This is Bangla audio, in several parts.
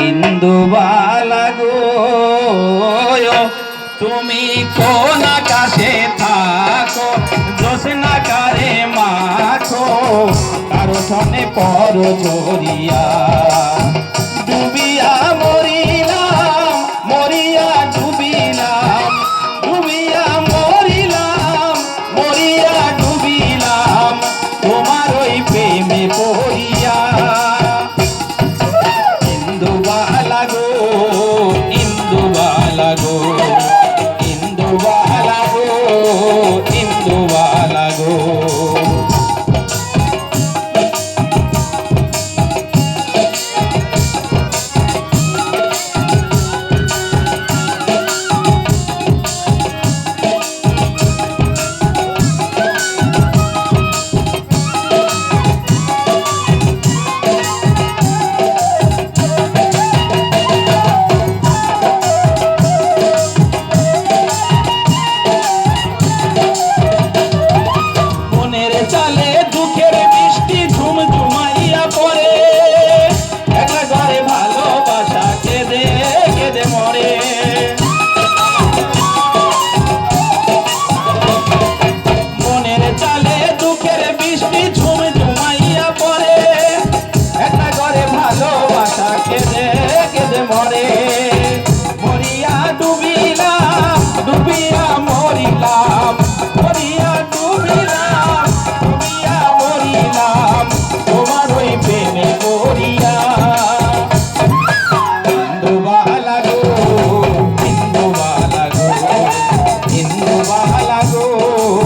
ইন্দুবালা গো তুমি কোন আকাশে থাকো জোসনা কারে মাখো কারও সনে পর ঝরিয়া গো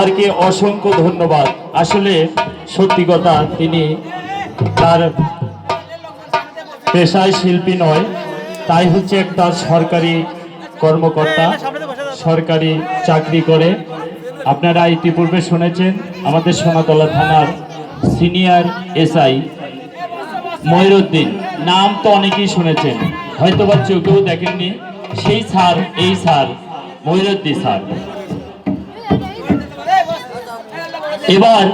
স্যারকে অসংখ্য ধন্যবাদ। আসলে সত্যি কথা, তিনি তার পেশায় শিল্পী নয়, তাই হচ্ছে একটা সরকারি কর্মকর্তা, সরকারি চাকরি করে। আপনারা ইতিপূর্বে শুনেছেন, আমাদের সোনাতলা থানার সিনিয়র এসআই ময়ূরউদ্দিন নাম তো অনেকেই শুনেছেন হয়তো বা চোখেও দেখেননি, সেই স্যার, এই স্যার ময়ূরউদ্দিন স্যার। এবার